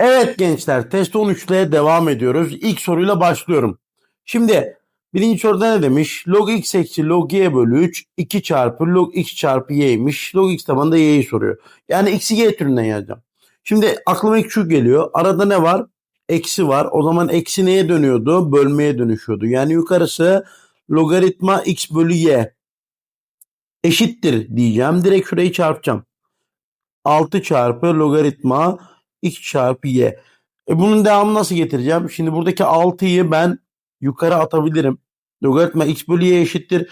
Evet gençler test 13 ile devam ediyoruz. İlk soruyla başlıyorum. Şimdi birinci soruda ne demiş? Log x eksi log y bölü 3 2 çarpı log x çarpı y'ymiş. Log x tabanında y'yi soruyor. Yani x'i y türünden yazacağım. Şimdi aklıma ilk şu geliyor. Arada ne var? Eksi var. O zaman eksi neye dönüyordu? Bölmeye dönüşüyordu. Yani yukarısı logaritma x bölü y eşittir diyeceğim. Direkt şurayı çarpacağım. 6 çarpı logaritma x çarpı y. E bunun devamını nasıl getireceğim? Şimdi buradaki 6'yı ben yukarı atabilirim. Logaritma x bölü y eşittir.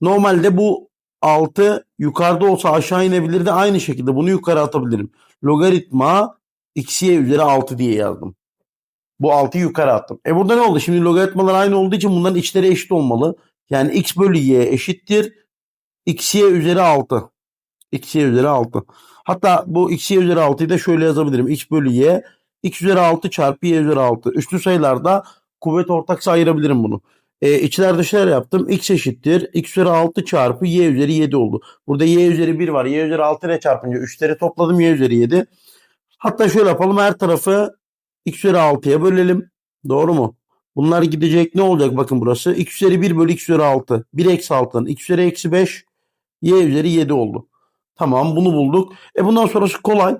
Normalde bu 6 yukarıda olsa aşağı inebilirdi. Aynı şekilde bunu yukarı atabilirim. Logaritma x y üzeri 6 diye yazdım. Bu 6'yı yukarı attım. E burada ne oldu? Şimdi logaritmalar aynı olduğu için bunların içleri eşit olmalı. Yani x bölü y eşittir. x y üzeri 6. x y üzeri 6. Hatta bu x y üzeri 6'yı da şöyle yazabilirim. x bölü y x üzeri 6 çarpı y üzeri 6. Üslü sayılarda kuvvet ortaksa ayırabilirim bunu. E, içler dışlar yaptım. x eşittir. x üzeri 6 çarpı y üzeri 7 oldu. Burada y üzeri 1 var. y üzeri 6 ile çarpınca 3'leri topladım y üzeri 7. Hatta şöyle yapalım. Her tarafı x üzeri 6'ya bölelim. Doğru mu? Bunlar gidecek. Ne olacak? Bakın burası. x üzeri 1 bölü x üzeri 6. 1 eksi 6'nın x üzeri eksi 5. y üzeri 7 oldu. Tamam bunu bulduk. E bundan sonrası kolay.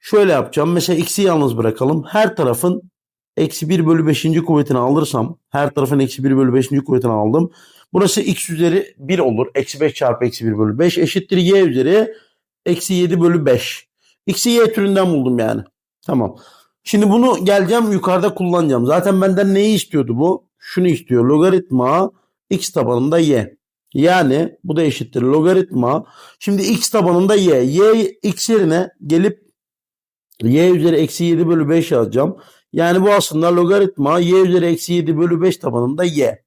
Şöyle yapacağım. Mesela x'i yalnız bırakalım. Her tarafın eksi 1 bölü 5. kuvvetini alırsam her tarafın eksi 1 bölü 5. kuvvetini aldım. Burası x üzeri 1 olur. Eksi 5 çarpı eksi 1 bölü 5 eşittir y üzeri eksi 7 bölü 5. X'i y türünden buldum yani. Tamam. Şimdi bunu geleceğim yukarıda kullanacağım. Zaten benden neyi istiyordu bu? Şunu istiyor. Logaritma x tabanında y. Yani bu da eşittir logaritma. Şimdi x tabanında y. y x yerine gelip y üzeri eksi 7 bölü 5 yazacağım. Yani bu aslında logaritma y üzeri eksi 7 bölü 5 tabanında y.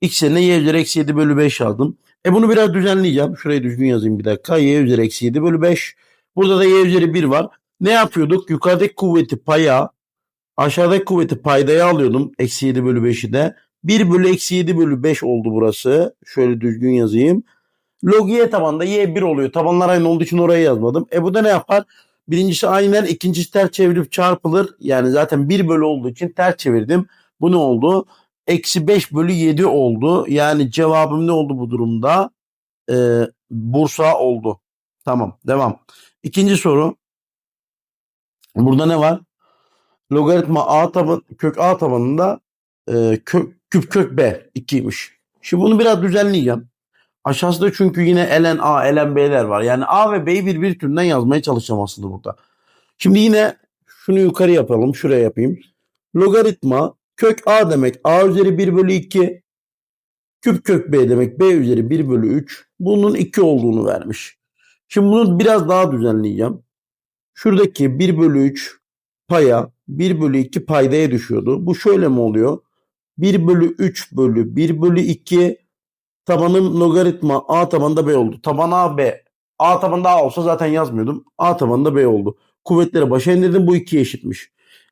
x yerine y üzeri eksi 7 bölü 5 yazdım. E bunu biraz düzenleyeceğim. Şurayı düzgün yazayım bir dakika. y üzeri eksi 7 bölü 5. Burada da y üzeri 1 var. Ne yapıyorduk? Yukarıdaki kuvveti paya, aşağıdaki kuvveti paydaya alıyordum. Eksi 7 bölü 5'i de. 1 bölü eksi 7 bölü 5 oldu burası. Şöyle düzgün yazayım. Log y tabanda y 1 oluyor. Tabanlar aynı olduğu için oraya yazmadım. E bu da ne yapar? Birincisi aynen ikincisi ters çevirip çarpılır. Yani zaten 1 bölü olduğu için ters çevirdim. Bu ne oldu? Eksi 5 bölü 7 oldu. Yani cevabım ne oldu bu durumda? Ee, Bursa oldu. Tamam devam. İkinci soru. Burada ne var? Logaritma a taban kök a tabanında e, kök, küp kök b 2'ymiş. Şimdi bunu biraz düzenleyeceğim. Aşağısında çünkü yine ln a ln b'ler var. Yani a ve b'yi bir bir türünden yazmaya çalışacağım aslında burada. Şimdi yine şunu yukarı yapalım. Şuraya yapayım. Logaritma kök a demek a üzeri 1 bölü 2 küp kök b demek b üzeri 1 bölü 3 bunun 2 olduğunu vermiş. Şimdi bunu biraz daha düzenleyeceğim. Şuradaki 1 bölü 3 paya 1 bölü 2 paydaya düşüyordu. Bu şöyle mi oluyor? 1 bölü 3 bölü 1 bölü 2 tabanın logaritma a tabanında b oldu. Taban a b. a tabanında a olsa zaten yazmıyordum. a tabanında b oldu. Kuvvetleri başa indirdim bu 2'ye eşitmiş.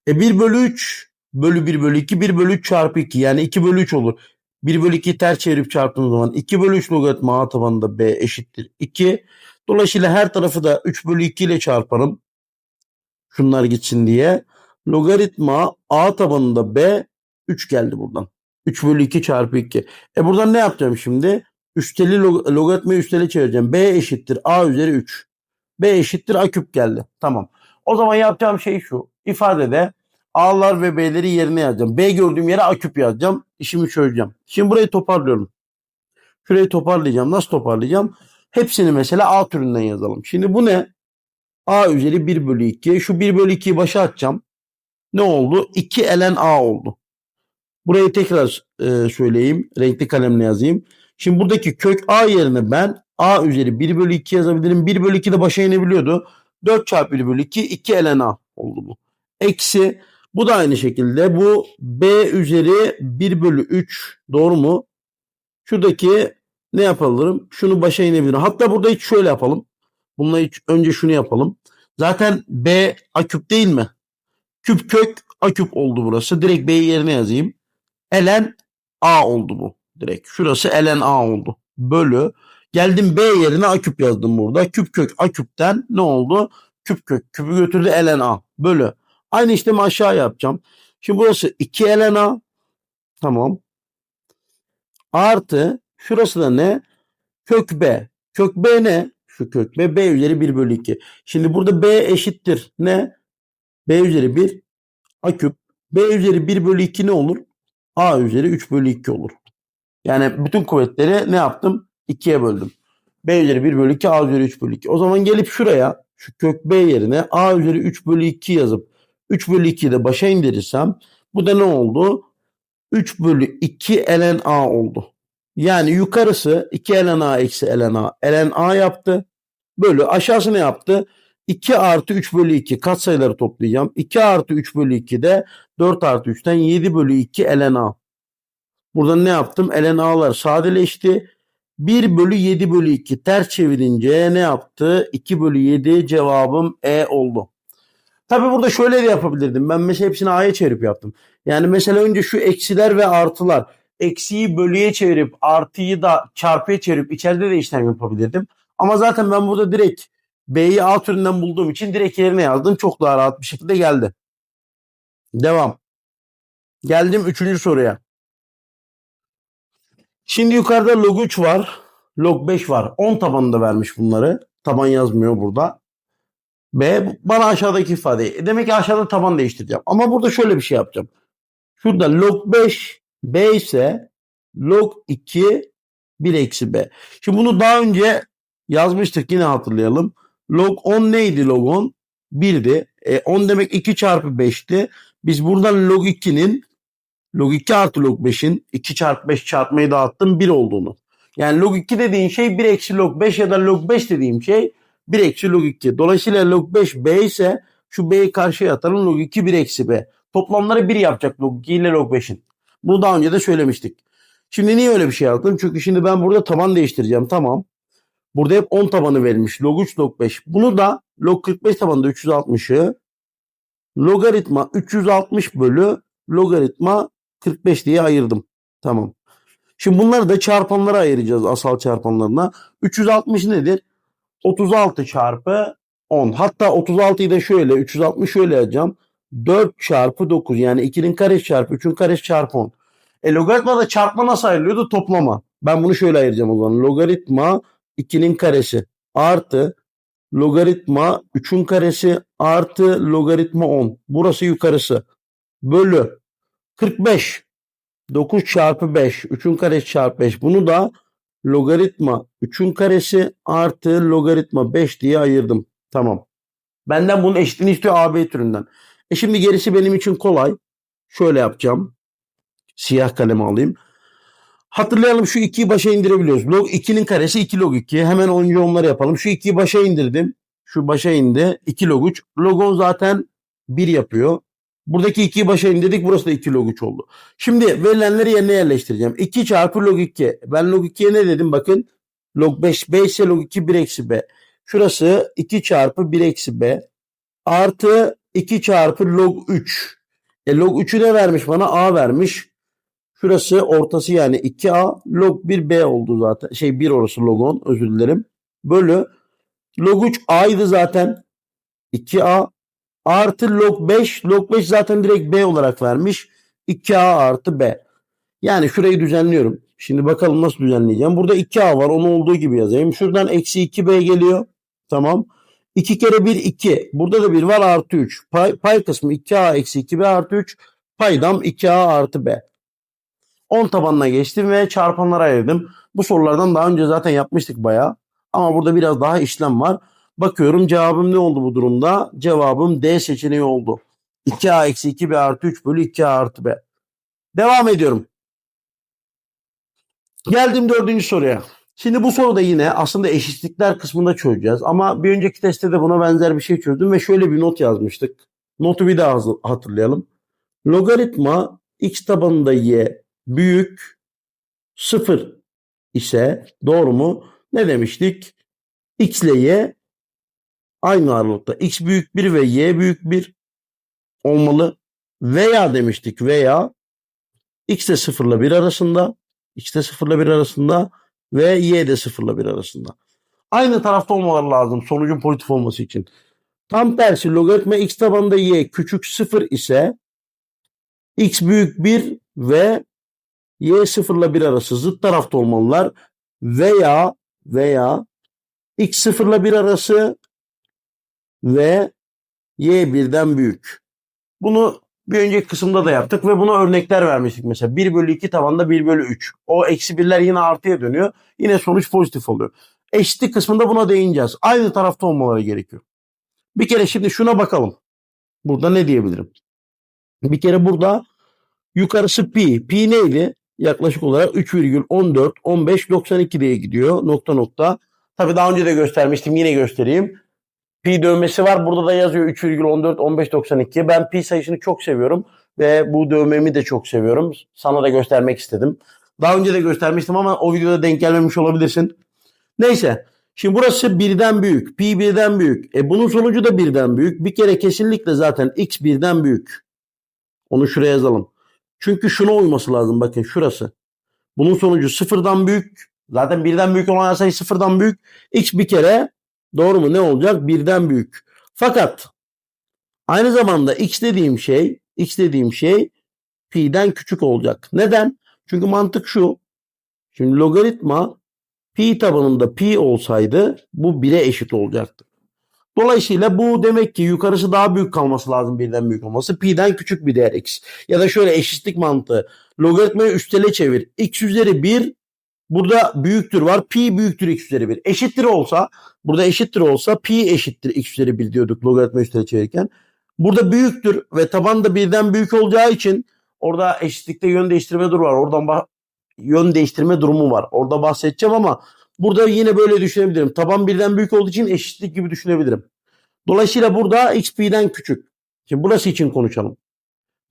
E 1 bölü 3 bölü 1 bölü 2 1 bölü 3 çarpı 2 yani 2 bölü 3 olur. 1 bölü 2'yi ters çevirip çarptığım zaman 2 bölü 3 logaritma a tabanında b eşittir 2. Dolayısıyla her tarafı da 3 bölü 2 ile çarparım. Şunlar gitsin diye. Logaritma a tabanında b 3 geldi buradan. 3 bölü 2 çarpı 2. E buradan ne yapacağım şimdi? Üsteli log logaritmayı üsteli çevireceğim. b eşittir a üzeri 3. b eşittir a küp geldi. Tamam. O zaman yapacağım şey şu. İfadede a'lar ve b'leri yerine yazacağım. b gördüğüm yere a küp yazacağım. İşimi çözeceğim. Şimdi burayı toparlıyorum. Şurayı toparlayacağım. Nasıl toparlayacağım? Hepsini mesela a türünden yazalım. Şimdi bu ne? a üzeri 1 bölü 2. Şu 1 bölü 2'yi başa atacağım. Ne oldu? 2 ln a oldu. Burayı tekrar e, söyleyeyim. Renkli kalemle yazayım. Şimdi buradaki kök a yerine ben a üzeri 1 bölü 2 yazabilirim. 1 bölü 2 de başa inebiliyordu. 4 çarpı 1 bölü 2 2 ln a oldu bu. Eksi bu da aynı şekilde bu b üzeri 1 bölü 3 doğru mu? Şuradaki ne yapalım? Şunu başa inebilirim. Hatta burada hiç şöyle yapalım. Bununla hiç önce şunu yapalım. Zaten b a küp değil mi? Küp kök a küp oldu burası. Direkt b'yi yerine yazayım. Ln a oldu bu. Direkt. Şurası ln a oldu. Bölü. Geldim b yerine a küp yazdım burada. Küp kök a küpten ne oldu? Küp kök. Küpü götürdü ln a. Bölü. Aynı işlemi aşağı yapacağım. Şimdi burası 2 ln a. Tamam. Artı şurası da ne? Kök b. Kök b ne? Şu kök b. b üzeri 1 bölü 2. Şimdi burada b eşittir. Ne? b üzeri 1 a küp. b üzeri 1 bölü 2 ne olur? A üzeri 3 bölü 2 olur. Yani bütün kuvvetleri ne yaptım? 2'ye böldüm. b üzeri 1 bölü 2 a üzeri 3 bölü 2. O zaman gelip şuraya şu kök b yerine a üzeri 3 bölü 2 yazıp 3 bölü 2'yi de başa indirirsem bu da ne oldu? 3 bölü 2 ln a oldu. Yani yukarısı 2 ln a eksi ln a ln a yaptı. Bölü aşağısı ne yaptı? 2 artı 3 bölü 2 katsayıları toplayacağım. 2 artı 3 bölü 2 de 4 artı 3'ten 7 bölü 2 ln a. Burada ne yaptım? ln a'lar sadeleşti. 1 bölü 7 bölü 2 ters çevirince ne yaptı? 2 bölü 7 cevabım E oldu. Tabi burada şöyle de yapabilirdim. Ben mesela hepsini A'ya çevirip yaptım. Yani mesela önce şu eksiler ve artılar. Eksiyi bölüye çevirip artıyı da çarpıya çevirip içeride de işlem yapabilirdim. Ama zaten ben burada direkt B'yi A türünden bulduğum için direkt yerine yazdım. Çok daha rahat bir şekilde geldi. Devam. Geldim üçüncü soruya. Şimdi yukarıda log 3 var. Log 5 var. 10 tabanında vermiş bunları. Taban yazmıyor burada. B bana aşağıdaki ifadeyi. E demek ki aşağıda taban değiştireceğim. Ama burada şöyle bir şey yapacağım. Şurada log 5 B ise log 2 1 eksi B. Şimdi bunu daha önce yazmıştık yine hatırlayalım. Log 10 neydi log 10? 1'di. E, 10 demek 2 çarpı 5'ti. Biz buradan log 2'nin log 2 artı log 5'in 2 çarpı 5 çarpmayı dağıttım 1 olduğunu. Yani log 2 dediğin şey 1 eksi log 5 ya da log 5 dediğim şey 1 eksi log 2. Dolayısıyla log 5 B ise şu B'yi karşıya atalım. Log 2 1 eksi B. Toplamları 1 yapacak log 2 ile log 5'in. Bunu daha önce de söylemiştik. Şimdi niye öyle bir şey yaptım? Çünkü şimdi ben burada taban değiştireceğim. Tamam. Burada hep 10 tabanı verilmiş. Log 3, log 5. Bunu da log 45 tabanında 360'ı logaritma 360 bölü logaritma 45 diye ayırdım. Tamam. Şimdi bunları da çarpanlara ayıracağız asal çarpanlarına. 360 nedir? 36 çarpı 10. Hatta 36'yı da şöyle 360 şöyle yazacağım. 4 çarpı 9 yani 2'nin karesi çarpı 3'ün karesi çarpı 10. E logaritmada çarpma nasıl ayrılıyordu? Toplama. Ben bunu şöyle ayıracağım o zaman. Logaritma 2'nin karesi artı logaritma 3'ün karesi artı logaritma 10. Burası yukarısı. Bölü 45. 9 çarpı 5. 3'ün karesi çarpı 5. Bunu da logaritma 3'ün karesi artı logaritma 5 diye ayırdım. Tamam. Benden bunun eşitliğini istiyor AB türünden. E şimdi gerisi benim için kolay. Şöyle yapacağım. Siyah kalemi alayım. Hatırlayalım şu 2'yi başa indirebiliyoruz. Log 2'nin karesi 2 log 2. Hemen önce onları yapalım. Şu 2'yi başa indirdim. Şu başa indi. 2 log 3. Log 10 zaten 1 yapıyor. Buradaki 2'yi başa indirdik. Burası da 2 log 3 oldu. Şimdi verilenleri yerine yerleştireceğim. 2 çarpı log 2. Ben log 2'ye ne dedim? Bakın log 5 B ise log 2 1 eksi B. Şurası 2 çarpı 1 eksi B. Artı 2 çarpı log 3. E log 3'ü ne vermiş bana? A vermiş. Şurası ortası yani 2A. Log 1 B oldu zaten. Şey 1 orası log 10 özür dilerim. Bölü. Log 3 A'ydı zaten. 2A artı log 5. Log 5 zaten direkt B olarak vermiş. 2A artı B. Yani şurayı düzenliyorum. Şimdi bakalım nasıl düzenleyeceğim. Burada 2A var. Onu olduğu gibi yazayım. Şuradan eksi 2B geliyor. Tamam. 2 kere 1 2. Burada da 1 var artı 3. Pay, pay kısmı 2A eksi 2B artı 3. Paydam 2A artı B. 10 tabanına geçtim ve çarpanlara ayırdım. Bu sorulardan daha önce zaten yapmıştık bayağı. Ama burada biraz daha işlem var. Bakıyorum cevabım ne oldu bu durumda? Cevabım D seçeneği oldu. 2A eksi 2B artı 3 bölü 2A artı B. Devam ediyorum. Geldim dördüncü soruya. Şimdi bu soruda yine aslında eşitlikler kısmında çözeceğiz. Ama bir önceki testte de buna benzer bir şey çözdüm ve şöyle bir not yazmıştık. Notu bir daha hatırlayalım. Logaritma x tabanında y büyük 0 ise doğru mu? Ne demiştik? X ile Y aynı aralıkta. X büyük 1 ve Y büyük 1 olmalı. Veya demiştik veya X de 0 ile 1 arasında. X de 0 ile 1 arasında ve Y de 0 ile 1 arasında. Aynı tarafta olmaları lazım sonucun pozitif olması için. Tam tersi logaritma x tabanında y küçük 0 ise x büyük 1 ve y 0 ile 1 arası zıt tarafta olmalılar veya veya x 0 ile 1 arası ve y birden büyük. Bunu bir önceki kısımda da yaptık ve buna örnekler vermiştik. Mesela 1 bölü 2 tabanda 1 bölü 3. O eksi birler yine artıya dönüyor. Yine sonuç pozitif oluyor. Eşitlik kısmında buna değineceğiz. Aynı tarafta olmaları gerekiyor. Bir kere şimdi şuna bakalım. Burada ne diyebilirim? Bir kere burada yukarısı pi. Pi neydi? Yaklaşık olarak 3,14 15 92 diye gidiyor. Nokta nokta. Tabii daha önce de göstermiştim. Yine göstereyim. Pi dövmesi var. Burada da yazıyor 3,14 15 92. Ben pi sayısını çok seviyorum ve bu dövmemi de çok seviyorum. Sana da göstermek istedim. Daha önce de göstermiştim ama o videoda denk gelmemiş olabilirsin. Neyse. Şimdi burası birden büyük. Pi birden büyük. E bunun sonucu da birden büyük. Bir kere kesinlikle zaten x birden büyük. Onu şuraya yazalım. Çünkü şuna uyması lazım. Bakın şurası. Bunun sonucu sıfırdan büyük. Zaten birden büyük olan sayı sıfırdan büyük. X bir kere doğru mu? Ne olacak? Birden büyük. Fakat aynı zamanda x dediğim şey x dediğim şey pi'den küçük olacak. Neden? Çünkü mantık şu. Şimdi logaritma pi tabanında pi olsaydı bu 1'e eşit olacaktı. Dolayısıyla bu demek ki yukarısı daha büyük kalması lazım birden büyük olması. Pi'den küçük bir değer x. Ya da şöyle eşitlik mantığı. Logaritmayı üstele çevir. x üzeri 1 burada büyüktür var. Pi büyüktür x üzeri 1. Eşittir olsa burada eşittir olsa pi eşittir x üzeri 1 diyorduk logaritma üstele çevirirken. Burada büyüktür ve taban da birden büyük olacağı için orada eşitlikte yön değiştirme durumu var. Oradan yön değiştirme durumu var. Orada bahsedeceğim ama burada yine böyle düşünebilirim. Taban birden büyük olduğu için eşitlik gibi düşünebilirim. Dolayısıyla burada x pi'den küçük. Şimdi burası için konuşalım.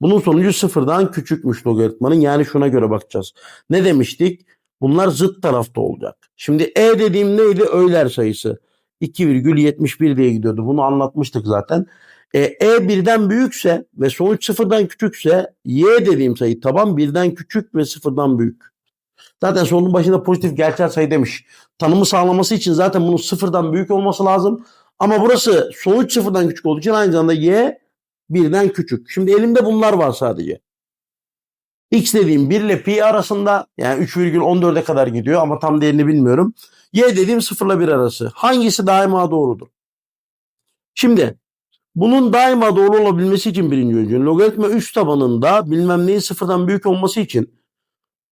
Bunun sonucu sıfırdan küçükmüş logaritmanın. Yani şuna göre bakacağız. Ne demiştik? Bunlar zıt tarafta olacak. Şimdi e dediğim neydi? Öğler sayısı. 2,71 diye gidiyordu. Bunu anlatmıştık zaten. E, e birden büyükse ve sonuç sıfırdan küçükse y dediğim sayı taban birden küçük ve sıfırdan büyük. Zaten sorunun başında pozitif gerçel sayı demiş. Tanımı sağlaması için zaten bunun sıfırdan büyük olması lazım. Ama burası sonuç sıfırdan küçük olduğu için aynı zamanda y birden küçük. Şimdi elimde bunlar var sadece. X dediğim 1 ile pi arasında yani 3,14'e kadar gidiyor ama tam değerini bilmiyorum. Y dediğim 0 ile 1 arası. Hangisi daima doğrudur? Şimdi bunun daima doğru olabilmesi için birinci önce logaritma 3 tabanında bilmem neyin sıfırdan büyük olması için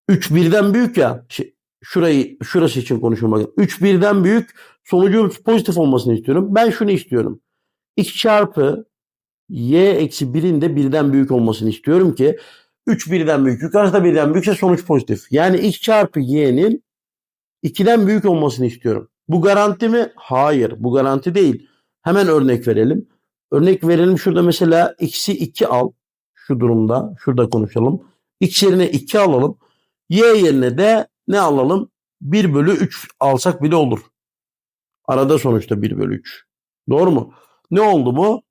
3 birden büyük ya şurayı şurası için konuşuyorum bakın. 3 birden büyük sonucu pozitif olmasını istiyorum. Ben şunu istiyorum. X çarpı y eksi 1'in de birden büyük olmasını istiyorum ki 3 birden büyük yukarısı da birden büyükse sonuç pozitif. Yani x çarpı y'nin 2'den büyük olmasını istiyorum. Bu garanti mi? Hayır bu garanti değil. Hemen örnek verelim. Örnek verelim şurada mesela x'i 2 al. Şu durumda şurada konuşalım. x yerine 2 alalım. Y yerine de ne alalım? 1 bölü 3 alsak bile olur. Arada sonuçta 1 bölü 3. Doğru mu? Ne oldu bu?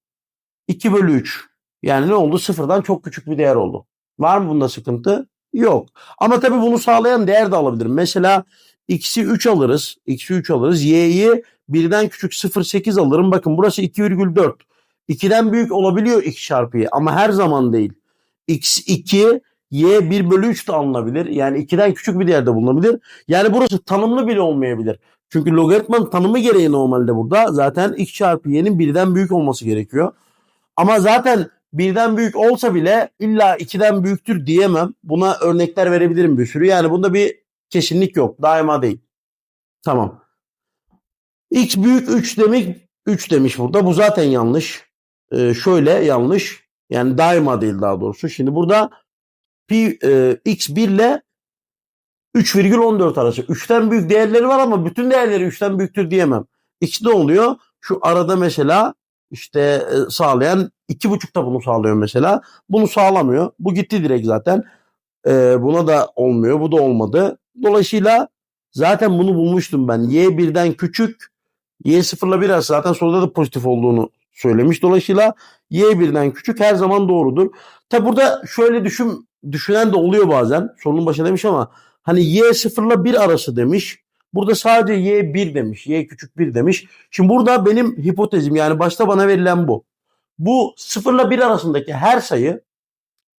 2 bölü 3. Yani ne oldu? Sıfırdan çok küçük bir değer oldu. Var mı bunda sıkıntı? Yok. Ama tabii bunu sağlayan değer de alabilirim. Mesela x'i 3 alırız. x'i 3 alırız. y'yi birden küçük 0,8 alırım. Bakın burası 2,4. 2'den büyük olabiliyor x çarpı y ama her zaman değil. x2 y 1 bölü 3 de alınabilir. Yani 2'den küçük bir değerde bulunabilir. Yani burası tanımlı bile olmayabilir. Çünkü logaritmanın tanımı gereği normalde burada zaten x çarpı y'nin birden büyük olması gerekiyor. Ama zaten birden büyük olsa bile illa 2'den büyüktür diyemem. Buna örnekler verebilirim bir sürü. Yani bunda bir kesinlik yok. Daima değil. Tamam. X büyük 3 demek 3 demiş burada. Bu zaten yanlış. Ee, şöyle yanlış. Yani daima değil daha doğrusu. Şimdi burada pi e, x 1 ile 3,14 arası. 3'ten büyük değerleri var ama bütün değerleri 3'ten büyüktür diyemem. X ne oluyor? Şu arada mesela işte e, sağlayan iki buçukta bunu sağlıyor mesela. Bunu sağlamıyor. Bu gitti direkt zaten. Ee, buna da olmuyor. Bu da olmadı. Dolayısıyla zaten bunu bulmuştum ben. Y birden küçük. Y sıfırla bir arası zaten soruda da pozitif olduğunu söylemiş. Dolayısıyla Y birden küçük her zaman doğrudur. Tabi burada şöyle düşün, düşünen de oluyor bazen. Sorunun başına demiş ama hani Y sıfırla bir arası demiş. Burada sadece y 1 demiş. Y küçük 1 demiş. Şimdi burada benim hipotezim yani başta bana verilen bu. Bu 0 ile 1 arasındaki her sayı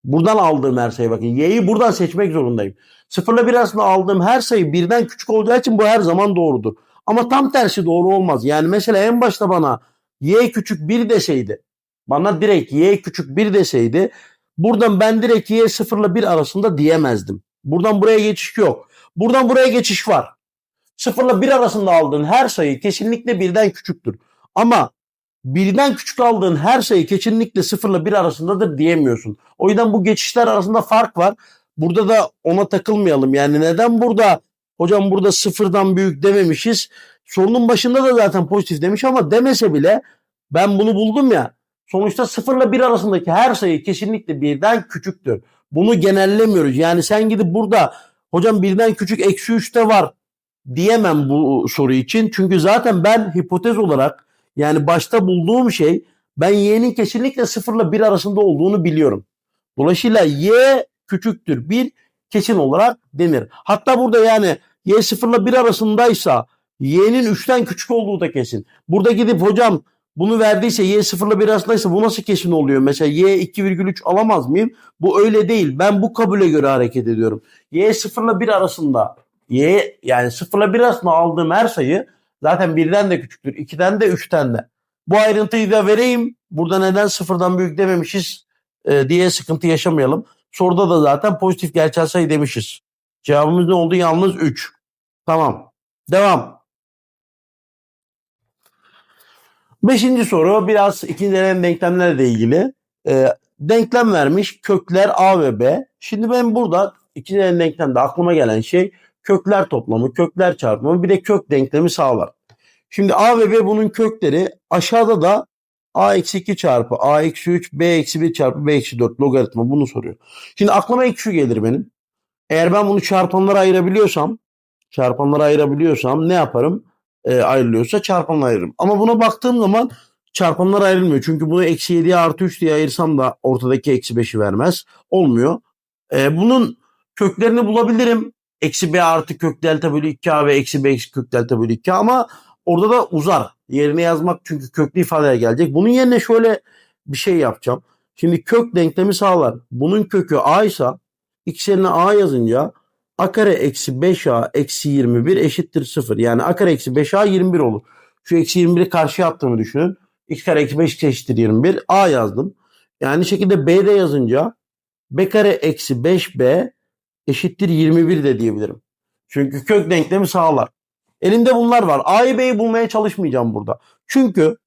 buradan aldığım her sayı bakın y'yi buradan seçmek zorundayım. 0 ile 1 arasında aldığım her sayı birden küçük olacağı için bu her zaman doğrudur. Ama tam tersi doğru olmaz. Yani mesela en başta bana y küçük 1 deseydi bana direkt y küçük 1 deseydi buradan ben direkt y 0 ile 1 arasında diyemezdim. Buradan buraya geçiş yok. Buradan buraya geçiş var. 0 ile 1 arasında aldığın her sayı kesinlikle birden küçüktür. Ama birden küçük aldığın her sayı kesinlikle 0 ile 1 arasındadır diyemiyorsun. O yüzden bu geçişler arasında fark var. Burada da ona takılmayalım. Yani neden burada hocam burada sıfırdan büyük dememişiz. Sorunun başında da zaten pozitif demiş ama demese bile ben bunu buldum ya. Sonuçta 0 ile 1 arasındaki her sayı kesinlikle birden küçüktür. Bunu genellemiyoruz. Yani sen gidip burada hocam birden küçük eksi 3'te var diyemem bu soru için. Çünkü zaten ben hipotez olarak yani başta bulduğum şey ben y'nin kesinlikle 0 ile 1 arasında olduğunu biliyorum. Dolayısıyla y küçüktür 1 kesin olarak denir. Hatta burada yani y 0 ile 1 arasındaysa y'nin 3'ten küçük olduğu da kesin. Burada gidip hocam bunu verdiyse y 0 ile 1 arasındaysa bu nasıl kesin oluyor? Mesela y 2,3 alamaz mıyım? Bu öyle değil. Ben bu kabule göre hareket ediyorum. y 0 ile 1 arasında y yani 0 ile 1 arasında aldığım her sayı zaten birden de küçüktür. 2'den de 3'ten de. Bu ayrıntıyı da vereyim. Burada neden sıfırdan büyük dememişiz e, diye sıkıntı yaşamayalım. Soruda da zaten pozitif gerçel sayı demişiz. Cevabımız ne oldu? Yalnız 3. Tamam. Devam. Beşinci soru biraz ikinci deneyim denklemlerle ilgili. E, denklem vermiş kökler A ve B. Şimdi ben burada ikinci deneyim denklemde aklıma gelen şey kökler toplamı, kökler çarpımı bir de kök denklemi sağlar. Şimdi A ve B bunun kökleri aşağıda da A eksi 2 çarpı A eksi 3 B eksi 1 çarpı B eksi 4 logaritma bunu soruyor. Şimdi aklıma ilk şu gelir benim. Eğer ben bunu çarpanlara ayırabiliyorsam çarpanlara ayırabiliyorsam ne yaparım? E, ayrılıyorsa çarpanlara ayırırım. Ama buna baktığım zaman çarpanlar ayrılmıyor. Çünkü bunu eksi 7'ye artı 3 diye ayırsam da ortadaki eksi 5'i vermez. Olmuyor. E, bunun köklerini bulabilirim. Eksi b artı kök delta bölü 2a ve eksi b eksi kök delta bölü 2 ama orada da uzar. Yerine yazmak çünkü köklü ifadeler gelecek. Bunun yerine şöyle bir şey yapacağım. Şimdi kök denklemi sağlar. Bunun kökü a ise x yerine a yazınca a kare eksi 5a eksi 21 eşittir 0. Yani a kare eksi 5a 21 olur. Şu eksi 21'i karşıya attığımı düşünün. x kare eksi 5 eşittir 21. a yazdım. Yani şekilde b'de yazınca b kare eksi 5b eşittir 21 de diyebilirim. Çünkü kök denklemi sağlar. Elimde bunlar var. A'yı B'yi bulmaya çalışmayacağım burada. Çünkü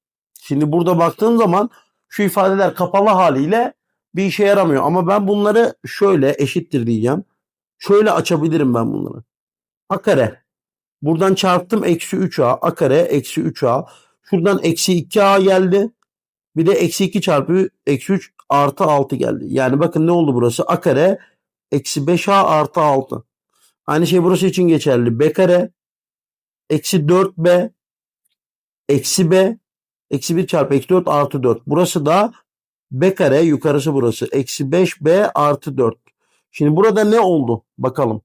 şimdi burada baktığım zaman şu ifadeler kapalı haliyle bir işe yaramıyor. Ama ben bunları şöyle eşittir diyeceğim. Şöyle açabilirim ben bunları. A kare. Buradan çarptım eksi 3A. A kare eksi 3A. Şuradan eksi 2A geldi. Bir de eksi 2 çarpı eksi 3 artı 6 geldi. Yani bakın ne oldu burası? A kare eksi 5A artı 6. Aynı şey burası için geçerli. B kare eksi 4B eksi B eksi 1 çarpı eksi 4 artı 4. Burası da B kare yukarısı burası. Eksi 5B artı 4. Şimdi burada ne oldu? Bakalım.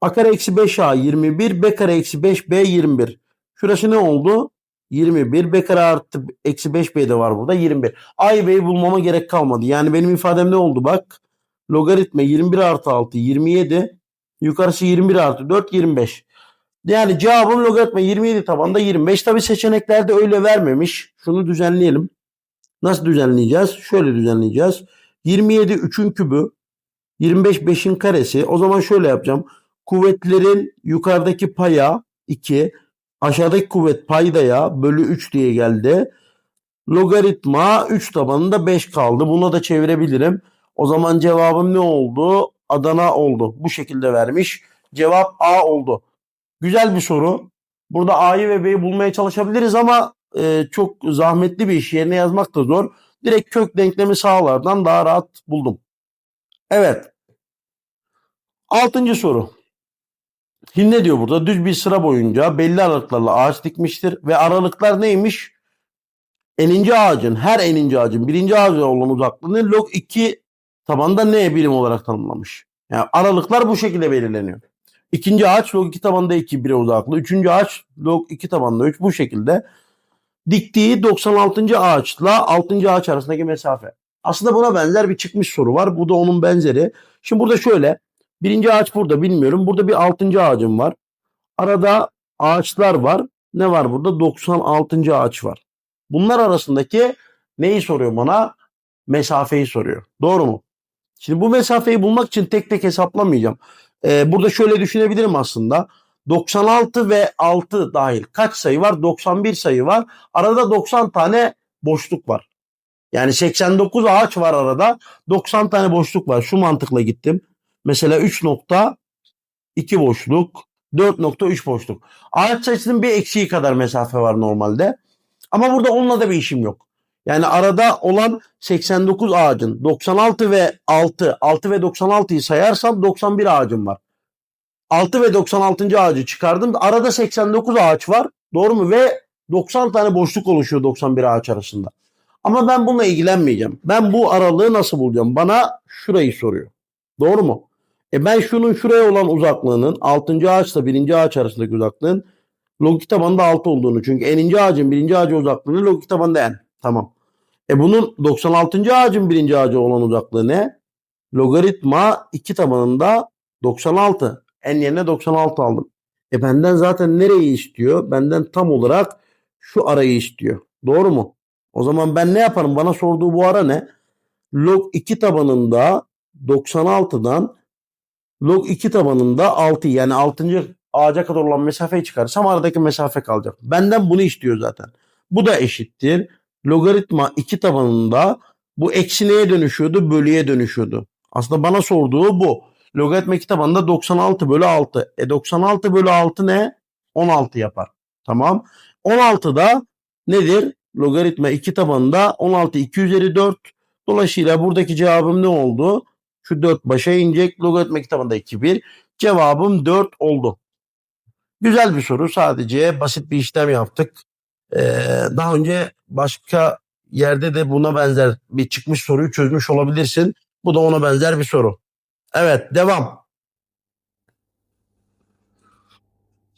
A kare eksi 5A 21. B kare eksi 5B 21. Şurası ne oldu? 21. B kare artı eksi 5B de var burada. 21. A'yı B'yi bulmama gerek kalmadı. Yani benim ifadem ne oldu? Bak logaritma 21 artı 6 27 yukarısı 21 artı 4 25. Yani cevabım logaritma 27 tabanda 25. Tabi seçeneklerde öyle vermemiş. Şunu düzenleyelim. Nasıl düzenleyeceğiz? Şöyle düzenleyeceğiz. 27 3'ün kübü 25 5'in karesi. O zaman şöyle yapacağım. Kuvvetlerin yukarıdaki paya 2 aşağıdaki kuvvet paydaya bölü 3 diye geldi. Logaritma 3 tabanında 5 kaldı. Buna da çevirebilirim. O zaman cevabım ne oldu? Adana oldu. Bu şekilde vermiş. Cevap A oldu. Güzel bir soru. Burada A'yı ve B'yi bulmaya çalışabiliriz ama e, çok zahmetli bir iş. Yerine yazmak da zor. Direkt kök denklemi sağlardan daha rahat buldum. Evet. Altıncı soru. Şimdi ne diyor burada? Düz bir sıra boyunca belli aralıklarla ağaç dikmiştir ve aralıklar neymiş? Eninci ağacın, her eninci ağacın birinci ağaca olan uzaklığını log 2 tabanda n birim olarak tanımlamış. Yani aralıklar bu şekilde belirleniyor. İkinci ağaç log 2 tabanda 2 1'e uzaklığı. Üçüncü ağaç log 2 tabanda 3 bu şekilde. Diktiği 96. ağaçla 6. ağaç arasındaki mesafe. Aslında buna benzer bir çıkmış soru var. Bu da onun benzeri. Şimdi burada şöyle. Birinci ağaç burada bilmiyorum. Burada bir 6. ağacım var. Arada ağaçlar var. Ne var burada? 96. ağaç var. Bunlar arasındaki neyi soruyor bana? Mesafeyi soruyor. Doğru mu? Şimdi bu mesafeyi bulmak için tek tek hesaplamayacağım. Ee, burada şöyle düşünebilirim aslında. 96 ve 6 dahil kaç sayı var? 91 sayı var. Arada 90 tane boşluk var. Yani 89 ağaç var arada. 90 tane boşluk var. Şu mantıkla gittim. Mesela 3.2 boşluk, 4.3 boşluk. Ağaç sayısının bir eksiği kadar mesafe var normalde. Ama burada onunla da bir işim yok. Yani arada olan 89 ağacın 96 ve 6, 6 ve 96'yı sayarsam 91 ağacım var. 6 ve 96. ağacı çıkardım. Arada 89 ağaç var. Doğru mu? Ve 90 tane boşluk oluşuyor 91 ağaç arasında. Ama ben bununla ilgilenmeyeceğim. Ben bu aralığı nasıl bulacağım? Bana şurayı soruyor. Doğru mu? E ben şunun şuraya olan uzaklığının 6. ağaçla 1. ağaç arasındaki uzaklığın logik tabanda 6 olduğunu. Çünkü eninci ağacın 1. ağacı uzaklığının logik tabanda n. Tamam. E bunun 96. ağacın 1. ağacı olan uzaklığı ne? Logaritma 2 tabanında 96. En yerine 96 aldım. E benden zaten nereyi istiyor? Benden tam olarak şu arayı istiyor. Doğru mu? O zaman ben ne yaparım? Bana sorduğu bu ara ne? Log 2 tabanında 96'dan log 2 tabanında 6 yani 6. ağaca kadar olan mesafeyi çıkarırsam aradaki mesafe kalacak. Benden bunu istiyor zaten. Bu da eşittir. Logaritma 2 tabanında bu eksi neye dönüşüyordu? Bölüye dönüşüyordu. Aslında bana sorduğu bu. Logaritma 2 tabanında 96 bölü 6. E 96 bölü 6 ne? 16 yapar. Tamam. 16 da nedir? Logaritma 2 tabanında 16 2 üzeri 4. Dolayısıyla buradaki cevabım ne oldu? Şu 4 başa inecek. Logaritma 2 tabanında 2 1. Cevabım 4 oldu. Güzel bir soru. Sadece basit bir işlem yaptık. Ee, daha önce başka yerde de buna benzer bir çıkmış soruyu çözmüş olabilirsin. Bu da ona benzer bir soru. Evet devam.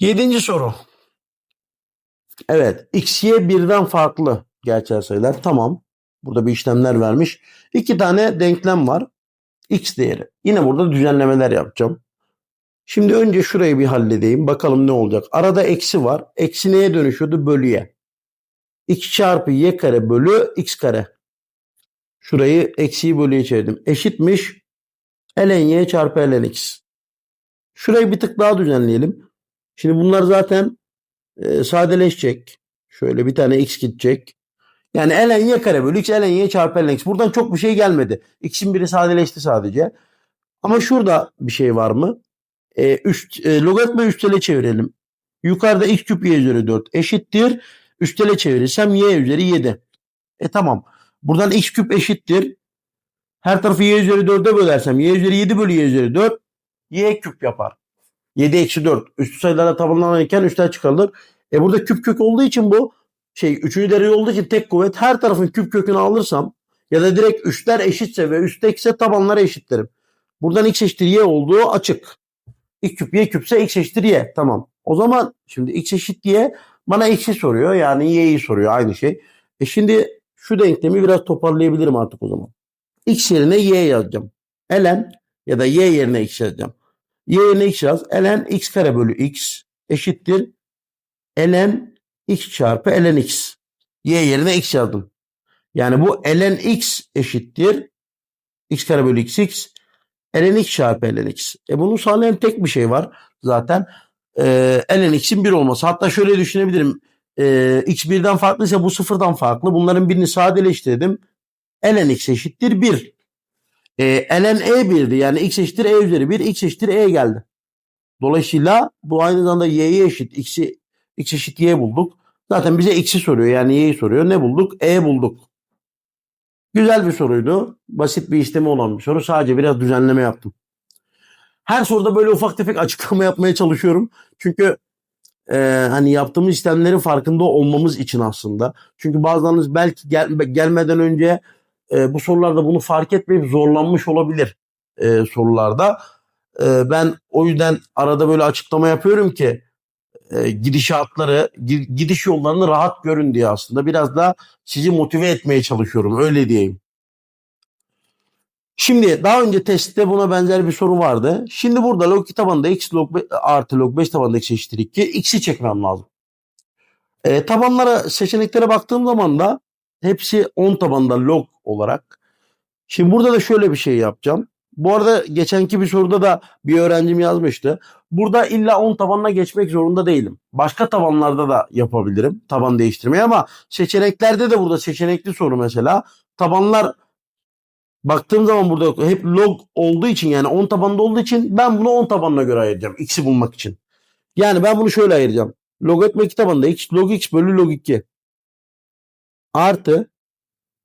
Yedinci soru. Evet x, y birden farklı gerçel sayılar. Tamam. Burada bir işlemler vermiş. İki tane denklem var. X değeri. Yine burada düzenlemeler yapacağım. Şimdi önce şurayı bir halledeyim. Bakalım ne olacak. Arada eksi var. Eksi neye dönüşüyordu? Bölüye. 2 çarpı y kare bölü x kare. Şurayı eksiyi bölüye çevirdim. Eşitmiş ln y çarpı ln x. Şurayı bir tık daha düzenleyelim. Şimdi bunlar zaten e, sadeleşecek. Şöyle bir tane x gidecek. Yani ln y kare bölü x ln y çarpı ln x. Buradan çok bir şey gelmedi. X'in biri sadeleşti sadece. Ama şurada bir şey var mı? E, üst, e, logaritma üstele çevirelim. Yukarıda x küp y üzeri 4 eşittir. Üstele çevirirsem y üzeri 7. E tamam. Buradan x küp eşittir. Her tarafı y üzeri 4'e bölersem y üzeri 7 bölü y üzeri 4 y küp yapar. 7 eksi 4. Üstü sayılara tabanlanırken üstler çıkarılır. E burada küp kök olduğu için bu şey 3. derece olduğu için tek kuvvet her tarafın küp kökünü alırsam ya da direkt üstler eşitse ve üstte ise tabanlara eşitlerim. Buradan x eşittir y olduğu açık. x küp y küpse x eşittir y. Tamam. O zaman şimdi x eşit y bana x'i soruyor. Yani y'yi soruyor aynı şey. E şimdi şu denklemi biraz toparlayabilirim artık o zaman. x yerine y yazacağım. ln ya da y yerine x yazacağım. y yerine x yaz. ln x kare bölü x eşittir. ln x çarpı ln x. y yerine x yazdım. Yani bu ln x eşittir. x kare bölü x x. ln x çarpı ln x. E bunu sağlayan tek bir şey var zaten. E, ln x'in 1 olması. Hatta şöyle düşünebilirim. E, x birden farklıysa bu sıfırdan farklı. Bunların birini sadeleştirdim. ln x eşittir 1. E, ln e 1'di. Yani x eşittir e üzeri 1. x eşittir e geldi. Dolayısıyla bu aynı zamanda y'ye eşit. X'i, x eşit y bulduk. Zaten bize x'i soruyor. Yani y'yi soruyor. Ne bulduk? E bulduk. Güzel bir soruydu. Basit bir işlemi olan bir soru. Sadece biraz düzenleme yaptım. Her soruda böyle ufak tefek açıklama yapmaya çalışıyorum. Çünkü e, hani yaptığımız işlemlerin farkında olmamız için aslında. Çünkü bazılarınız belki gel, gelmeden önce e, bu sorularda bunu fark etmeyip zorlanmış olabilir e, sorularda. Ee, ben o yüzden arada böyle açıklama yapıyorum ki e, gidişatları, gi- gidiş yollarını rahat görün diye aslında. Biraz da sizi motive etmeye çalışıyorum. Öyle diyeyim. Şimdi daha önce testte buna benzer bir soru vardı. Şimdi burada log 2 tabanında x log artı log 5 tabanında x eşittir 2. X'i çekmem lazım. E, tabanlara seçeneklere baktığım zaman da hepsi 10 tabanda log olarak. Şimdi burada da şöyle bir şey yapacağım. Bu arada geçenki bir soruda da bir öğrencim yazmıştı. Burada illa 10 tabanına geçmek zorunda değilim. Başka tabanlarda da yapabilirim taban değiştirmeyi ama seçeneklerde de burada seçenekli soru mesela. Tabanlar baktığım zaman burada hep log olduğu için yani 10 tabanda olduğu için ben bunu 10 tabanına göre ayıracağım. X'i bulmak için. Yani ben bunu şöyle ayıracağım. Logaritma 2 tabanında x log x bölü log 2 artı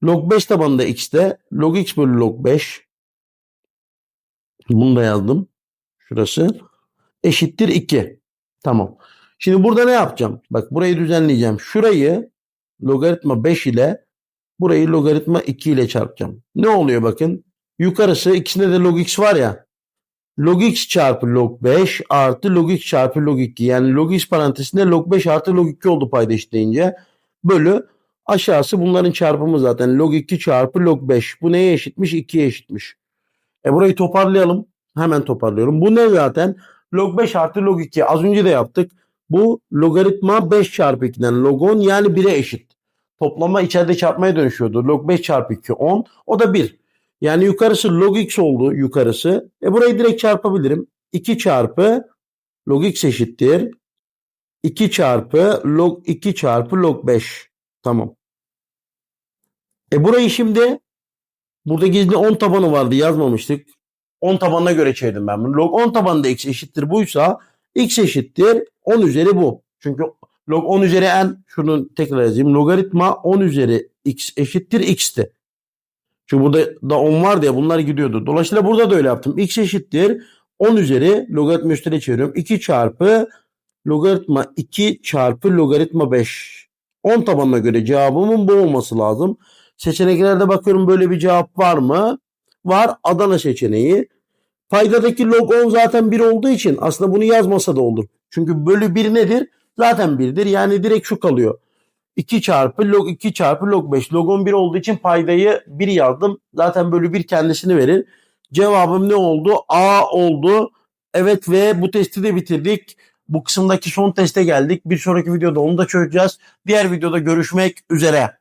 log 5 tabanında x'te log x bölü log 5 bunu da yazdım. Şurası eşittir 2. Tamam. Şimdi burada ne yapacağım? Bak burayı düzenleyeceğim. Şurayı logaritma 5 ile burayı logaritma 2 ile çarpacağım. Ne oluyor bakın? Yukarısı ikisinde de log x var ya. Log x çarpı log 5 artı log x çarpı log 2. Yani log x parantezinde log 5 artı log 2 oldu payda eşitleyince. Bölü aşağısı bunların çarpımı zaten. Log 2 çarpı log 5. Bu neye eşitmiş? 2'ye eşitmiş. E burayı toparlayalım. Hemen toparlıyorum. Bu ne zaten? Log 5 artı log 2. Az önce de yaptık. Bu logaritma 5 çarpı 2'den log 10 yani 1'e eşit. Toplama içeride çarpmaya dönüşüyordu. Log 5 çarpı 2 10. O da 1. Yani yukarısı log x oldu yukarısı. E burayı direkt çarpabilirim. 2 çarpı log x eşittir. 2 çarpı log 2 çarpı log 5. Tamam. E burayı şimdi burada gizli 10 tabanı vardı yazmamıştık. 10 tabanına göre çevirdim ben bunu. Log 10 tabanında x eşittir buysa x eşittir 10 üzeri bu. Çünkü log 10 üzeri n şunu tekrar yazayım. Logaritma 10 üzeri x eşittir x'ti. Çünkü burada da 10 vardı ya bunlar gidiyordu. Dolayısıyla burada da öyle yaptım. x eşittir 10 üzeri logaritma üstüne çeviriyorum. 2 çarpı logaritma 2 çarpı logaritma 5. 10 tabanına göre cevabımın bu olması lazım. Seçeneklerde bakıyorum böyle bir cevap var mı? Var. Adana seçeneği. Paydadaki log 10 zaten 1 olduğu için aslında bunu yazmasa da olur. Çünkü bölü 1 nedir? Zaten 1'dir. Yani direkt şu kalıyor. 2 çarpı log 2 çarpı log 5. Log 11 olduğu için paydayı 1 yazdım. Zaten bölü 1 kendisini verir. Cevabım ne oldu? A oldu. Evet ve bu testi de bitirdik. Bu kısımdaki son teste geldik. Bir sonraki videoda onu da çözeceğiz. Diğer videoda görüşmek üzere.